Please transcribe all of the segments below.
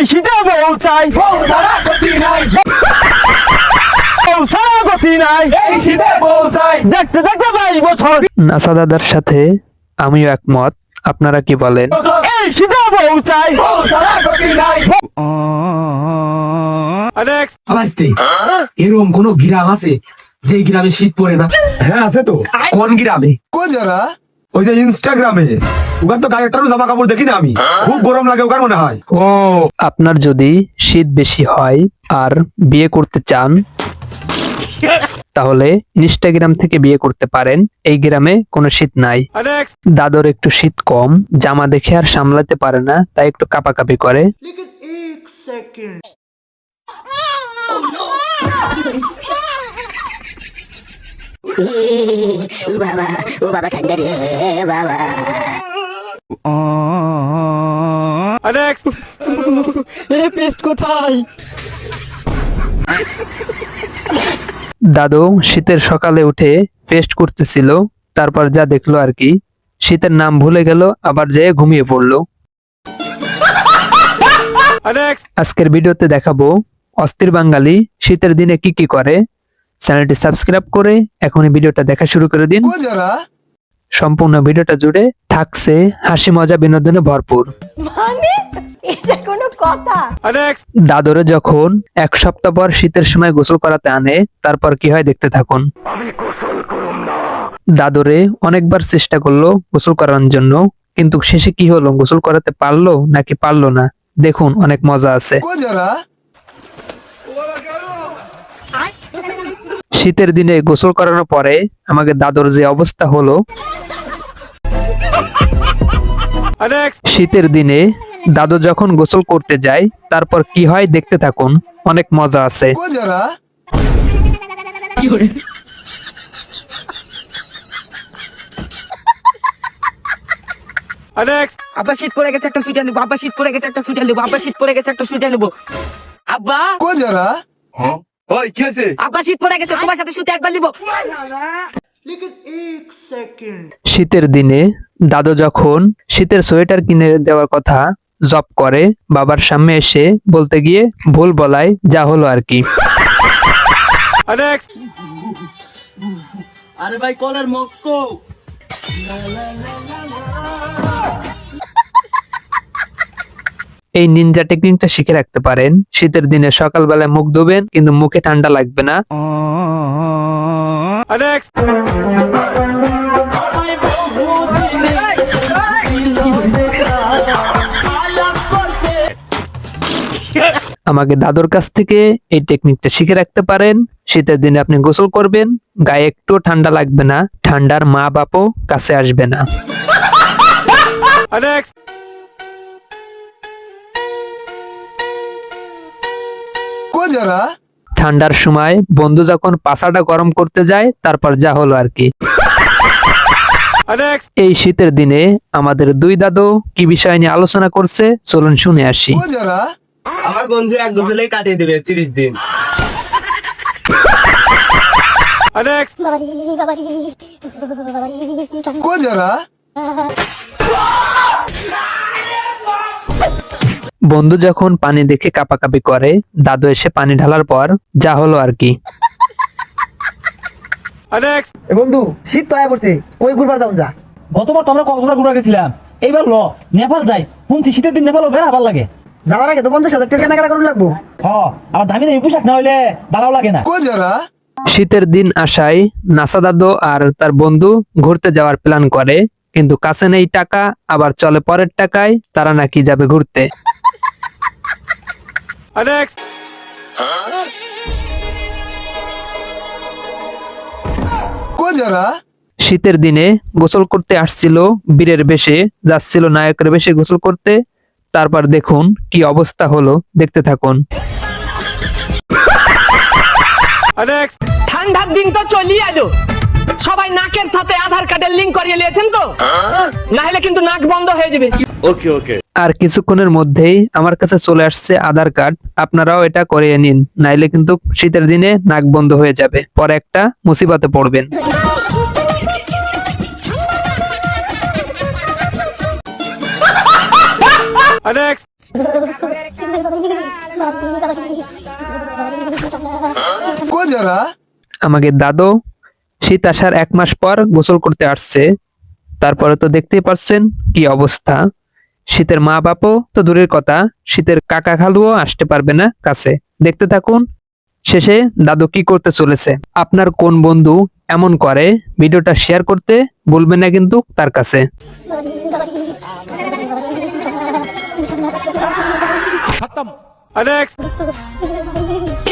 এই বউ চাই। বউ ছাড়া গতি নাই। বউ ছাড়া গতি নাই। এই শীতে বউ চাই। দেখতে দেখতে বাইশ বছর। নাসা দাদার সাথে আমিও একমত। আপনারা কি বলেন? এই শীতে বউ চাই। বউ ছাড়া গতি নাই। এরকম কোন গ্রাম আছে যে গ্রামে শীত পড়ে না? হ্যাঁ আছে তো। কোন গ্রামে? কো যারা? ওই যে ইনস্টাগ্রামে ওখান তো গায়েটারও জামা কাপড় দেখি না আমি। খুব গরম লাগে ওখানে মনে হয়। ও। আপনার যদি শীত বেশি হয় আর বিয়ে করতে চান তাহলে ইনস্টাগ্রাম থেকে বিয়ে করতে পারেন। এই গ্রামে কোনো শীত নাই। দাদর একটু শীত কম জামা দেখে আর সামলাতে পারে না তাই একটু কাপাকাপি করে। বাবা ও বাবা ঠান্ডা রে বাবা। দাদু শীতের সকালে উঠে পেস্ট করতেছিল তারপর যা দেখল আর কি শীতের নাম ভুলে গেল আবার যেয়ে ঘুমিয়ে পড়ল। আজকের ভিডিওতে দেখাবো অস্থির বাঙালি শীতের দিনে কি কি করে চ্যানেলটি সাবস্ক্রাইব করে এখনই ভিডিওটা দেখা শুরু করে দিন। সম্পূর্ণ ভিডিওটা জুড়ে থাকছে হাসি মজা বিনোদনে ভরপুর। মানে? এটা কোনো কথা? দাদরে যখন এক সপ্তাহ পর শীতের সময় গোসল করাতে আনে তারপর কি হয় দেখতে থাকুন। দাদরে অনেকবার চেষ্টা করল গোসল করানোর জন্য কিন্তু শেষে কি হলো? গোসল করাতে পারল নাকি পারল না? দেখুন অনেক মজা আছে কো যারা শীতের দিনে গোসল করানোর পরে আমাকে দাদর যে অবস্থা হলো শীতের দিনে দাদু যখন গোসল করতে যায় তারপর কি হয় দেখতে থাকুন অনেক মজা আছে। কো আব্বা শীত পড়ে গেছে একটা সুইটার নেব। আব্বা শীত পড়ে গেছে একটা সুইটার নেব। আব্বা শীত পড়ে গেছে একটা সুইটার নেব। আব্বা কো যারা? ওই কি হয়েছে? আব্বা শীত পড়ে গেছে তোমার সাথে শুতে একবার নিবো। শীতের দিনে দাদু যখন শীতের সোয়েটার কিনে দেওয়ার কথা জব করে বাবার সামনে এসে বলতে গিয়ে ভুল বলায় যা হলো আর কি। আরে ভাই কলের মুখ এই নিনজা টেকনিকটা শিখে রাখতে পারেন। শীতের দিনে সকালবেলায় মুখ ধোবেন কিন্তু মুখে ঠান্ডা লাগবে না। আমাকে দাদুর কাছ থেকে এই টেকনিকটা শিখে রাখতে পারেন। শীতের দিনে আপনি গোসল করবেন গায়ে একটু ঠান্ডা লাগবে না। ঠান্ডার মা বাপও কাছে আসবে না। কো যারা? ঠান্ডার সময় বন্ধু যখন পাছাটা গরম করতে যায় তারপর যা হলো আর কি। এই শীতের দিনে আমাদের দুই দাদু কি বিষয় নিয়ে আলোচনা করছে চলুন শুনে আসি। আমার বন্ধু এক গোসলে কাটিয়ে দেবে তিরিশ দিন। কো যারা? বন্ধু যখন পানি দেখে কাপাকাপি করে দাদু এসে পানি ঢালার পর যা হলো আর কি। এ বন্ধু শীত তো আয়া পড়ছে ওই ঘুরবার যাও যা? গতবার তো আমরা কক্সবাজার ঘুরে গেছিলাম। এইবার ল নেপাল যাই। শুনছি শীতের দিন নেপালও বেড়া ভালো লাগে। যাওয়ার আগে তো পঞ্চাশ হাজার টাকা কেনাকাটা করুন লাগবো। হ আর দামি দামি পোশাক না হইলে ভালো লাগে না। কো যারা? শীতের দিন আসায় নাসা দাদু আর তার বন্ধু ঘুরতে যাওয়ার প্ল্যান করে কিন্তু কাছে নেই টাকা আবার চলে পরের টাকায় তারা নাকি যাবে ঘুরতে। কো যারা শীতের দিনে গোসল করতে আসছিল বীরের বেশে যাচ্ছিল নায়কের বেশে গোসল করতে। তারপর দেখুন কি অবস্থা হলো দেখতে থাকুন। ঠান্ডার দিন তো চলিয়ে সবাই নাকের সাথে আধার কার্ডের লিঙ্ক করিয়ে নিয়েছেন তো? না হলে কিন্তু নাক বন্ধ হয়ে যাবে। ওকে ওকে আর কিছুক্ষণের মধ্যেই আমার কাছে চলে আসছে আধার কার্ড। আপনারাও এটা করিয়ে নিন নাইলে কিন্তু শীতের দিনে নাক বন্ধ হয়ে যাবে। পরে একটা মুসিবতে পড়বেন। আমাকে দাদু শীত আসার এক মাস পর গোসল করতে আসছে। তারপরে তো দেখতেই পারছেন কি অবস্থা। শীতের মা বাপও তো দূরের কথা শীতের কাকা খালুও আসতে পারবে না কাছে। দেখতে থাকুন। শেষে দাদু কি করতে চলেছে? আপনার কোন বন্ধু এমন করে? ভিডিওটা শেয়ার করতে বলবেন না কিন্তু তার কাছে।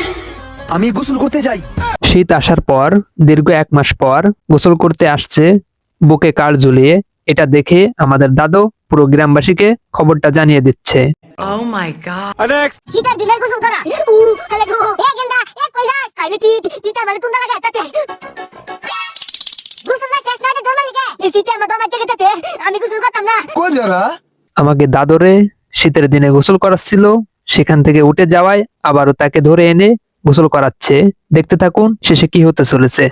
আমি গোসল করতে যাই। শীত আসার পর দীর্ঘ এক মাস পর গোসল করতে আসছে বুকে কার ঝুলিয়ে। এটা দেখে আমাদের দাদু পুরো গ্রামবাসীকে খবরটা জানিয়ে দিচ্ছে। তিতা মানে আমাকে দাদরে শীতের দিনে গোসল করাচ্ছিল সেখান থেকে উঠে যাওয়ায় আবারও তাকে ধরে এনে গোসল করাচ্ছে, দেখতে থাকুন, শেষে কি হতে চলেছে।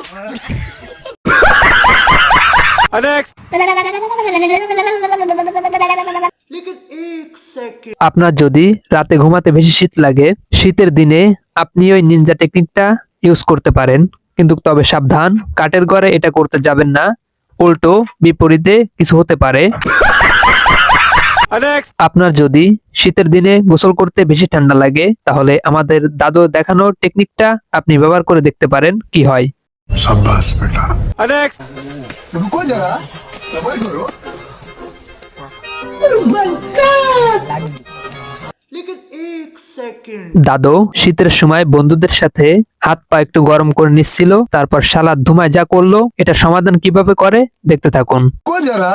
আপনার যদি রাতে ঘুমাতে বেশি শীত লাগে, শীতের দিনে আপনি ওই নিনজা টেকনিকটা ইউজ করতে পারেন। কিন্তু তবে সাবধান, কাঠের ঘরে এটা করতে যাবেন না। উল্টো বিপরীতে কিছু হতে পারে। আপনার যদি শীতের দিনে গোসল করতে বেশি ঠান্ডা লাগে তাহলে আমাদের দাদু দেখানো টেকনিকটা আপনি ব্যবহার করে দেখতে পারেন কি হয়। রুকো যারা সবাই করো দাদু শীতের সময় বন্ধুদের সাথে হাত পা একটু গরম করে নিচ্ছিল তারপর সালাদ ধুমায় যা করল এটা সমাধান কীভাবে করে দেখতে থাকুন। যারা।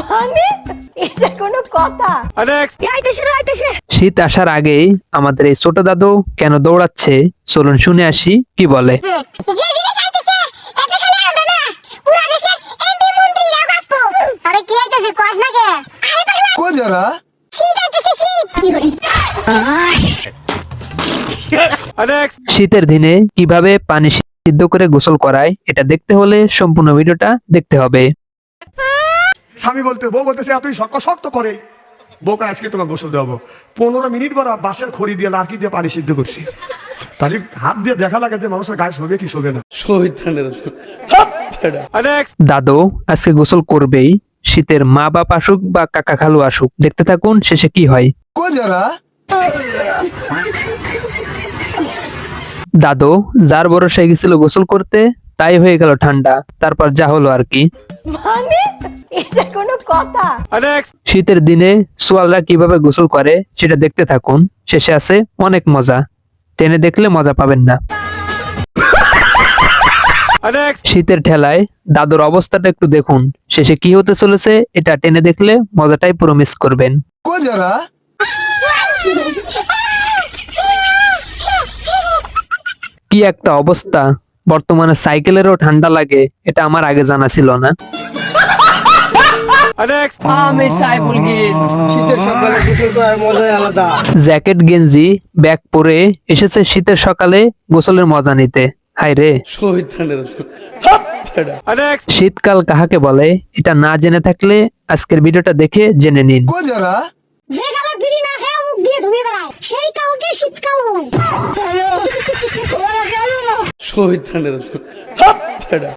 মানে? এটা কোনো কথা? আইতেছে রে আইতেছে। শীত আসার আগেই আমাদের এই ছোট দাদু কেন দৌড়াচ্ছে? চলুন শুনে আসি কি বলে? যে জিনিস আইতেছে এটা খালি আমরা না পুরা দেশের এমপি মন্ত্রীরা বাপ্পু আরে কি আইতেছে কস না কে? আরে পাগলা কো যারা? শীত আইতেছে শীত। শীতের দিনে কীভাবে পানি সিদ্ধ করে গোসল করায় এটা দেখতে হলে সম্পূর্ণ ভিডিওটা দেখতে হবে। স্বামী বলতে বউ বলতেছে এতই শক্ত শক্ত করে। বউকে আজকে তোমার গোসল দেবো পনেরো মিনিট পর বাসের খড়ি দিয়ে লার্কি দিয়ে পানি সিদ্ধ করছি। তাহলে হাত দিয়ে দেখা লাগে যে মানুষের গায়ে শোবে কি শোবে না। দাদু আজকে গোসল করবেই শীতের মা বাপ আসুক বা কাকা খালু আসুক দেখতে থাকুন শেষে কি হয়। কো যারা? দাদু যার ভরসায় গেছিল গোসল করতে তাই হয়ে গেল ঠান্ডা। তারপর যা হলো আর কি। মানে? এটা কোনো কথা? শীতের দিনে সোয়ালরা কীভাবে গোসল করে সেটা দেখতে থাকুন। শেষে আছে অনেক মজা। টেনে দেখলে মজা পাবেন না। শীতের ঠেলায় দাদুর অবস্থাটা একটু দেখুন। শেষে কি হতে চলেছে এটা টেনে দেখলে মজাটাই পুরো মিস করবেন। কো একটা অবস্থা? বর্তমানে সাইকেলেরও ঠান্ডা লাগে এটা আমার আগে জানা ছিল না। জ্যাকেট গেঞ্জি ব্যাগ পরে এসেছে শীতের সকালে গোসলের মজা নিতে। হাই রে। শীতকাল কাহাকে বলে এটা না জেনে থাকলে আজকের ভিডিওটা দেখে জেনে নিন। যে কালে বিড়ি না খেয়ে মুখ দিয়ে ধুয়ে বেড়ায়। সেই কালকে শীতকাল বলে।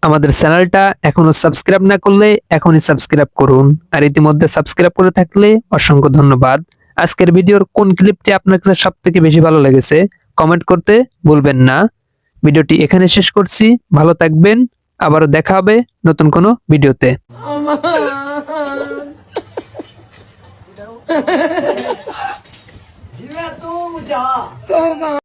আমাদের চ্যানেলটা এখনও সাবস্ক্রাইব না করলে এখনই সাবস্ক্রাইব করুন। আর ইতিমধ্যে সাবস্ক্রাইব করে থাকলে অসংখ্য ধন্যবাদ। আজকের ভিডিওর কোন ক্লিপটি আপনার কাছে সব থেকে বেশি ভালো লেগেছে কমেন্ট করতে ভুলবেন না। ভিডিওটি এখানে শেষ করছি। ভালো থাকবেন। আবারও দেখা হবে নতুন কোনো ভিডিওতে।